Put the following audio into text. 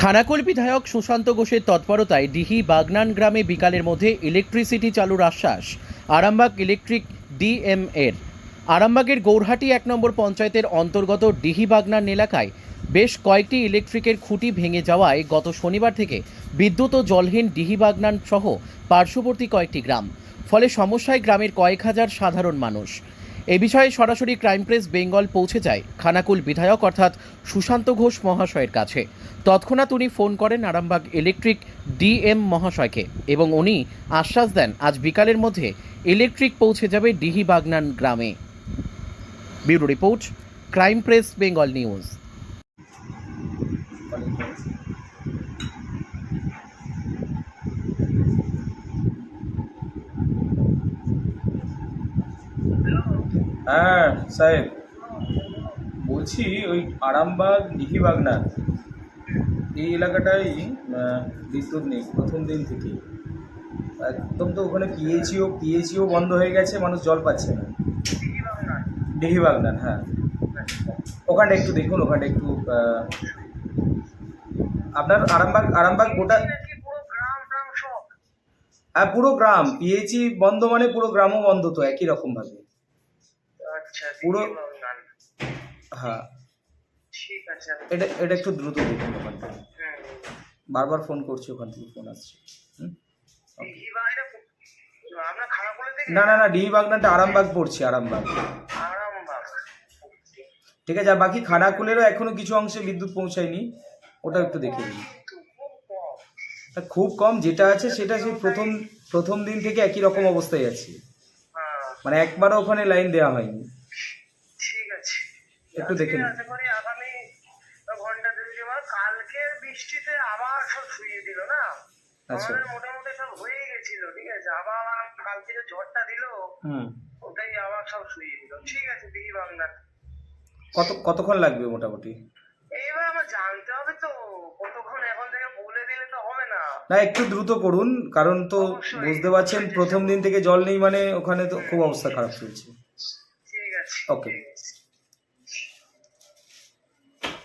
খানাকুল বিধায়ক সুশান্ত ঘোষের তৎপরতায় ডিহি বাগনান গ্রামে বিকালের মধ্যে ইলেকট্রিসিটি চালুর আশ্বাস, আরামবাগ ইলেকট্রিক ডিএম এর আরামবাগের গৌরহাটি এক নম্বর পঞ্চায়েতের অন্তর্গত ডিহি বাগনান এলাকায় বেশ কয়েকটি ইলেকট্রিকের খুঁটি ভেঙে যাওয়ায় গত শনিবার থেকে বিদ্যুৎ ও জলহীন ডিহি বাগনান সহ পার্শ্ববর্তী কয়েকটি গ্রাম। ফলে সমস্যায় গ্রামের কয়েক হাজার সাধারণ মানুষ। এ বিষয়ে সরাসরি ক্রাইম প্রেস বেঙ্গল পৌঁছে যায়। খানাকুল বিধায়ক অর্থাৎ সুশান্ত ঘোষ মহাশয়ের কাছে। তৎক্ষণাৎ উনি ফোন করেন আরামবাগ ইলেকট্রিক ডিএম মহাশয়কে এবং উনি আশ্বাস দেন, আজ বিকালের মধ্যে ইলেকট্রিক পৌঁছে যাবে ডিহি বাগনান গ্রামে। Bureau report, crime press, Bengal news. হ্যাঁ সাহেব। বলছি ওই আরামবাগ দিঘিবাগনা এই এলাকাটাই বিদ্যুৎ নেই, প্রথম দিন থেকে। একদম তো ওখানে পিএইচিও পিএইচিও বন্ধ হয়ে গেছে, মানুষ জল পাচ্ছে না। দিঘিবাগনান হ্যাঁ। ওখানটা একটু দেখুন, ওখানটা একটু আপনার আরামবাগ আরামবাগ গোটা হ্যাঁ পুরো গ্রাম। পিএইচি বন্ধ মানে পুরো গ্রামও বন্ধ তো, একই রকম ভাবে আচ্ছা পুরো- দিদি বাংলার। হ্যাঁ। ঠিক আছে এটা এটা একটু দ্রুত দেখুন ওখানটা। বারবার ফোন করছি ওখান থেকে ফোন আসছে। না না না ডিহি বাগনাটা আরামবাগ পড়ছি আরামবাগ। ঠিক আছে আর বাকি খানাকুলেরও এখনও কিছু অংশে বিদ্যুৎ পৌঁছায়নি। ওটা একটু দেখে নিন খুব কম। তা খুব কম যেটা আছে সেটা সেই প্রথম প্রথম দিন থেকে একই রকম অবস্থায় আছে। হ্যাঁ, মানে একবারও ওখানে লাইন দেওয়া হয়নি। একটু দেখে নিন। আগামী ঘণ্টা দুই কালকের বৃষ্টিতে আবার সব শুয়ে দিল না? আচ্ছা। মোটামুটি সব হয়ে গেছিল ঠিক আছে? আবার কালকে যে ঝড়টা দিল হুম। ওটাই আবার সব শুয়ে দিল। ঠিক আছে দিদি বাংলা কত কতক্ষণ লাগবে মোটামুটি? এইবার আমার জানতে হবে তো কতক্ষণ এখন থেকে বলে দিলে তো হবে না। না একটু দ্রুত করুন কারণ তো বুঝতে পারছেন প্রথম দিন থেকে জল নেই মানে ওখানে তো খুব অবস্থা খারাপ চলছে। ঠিক আছে আছে।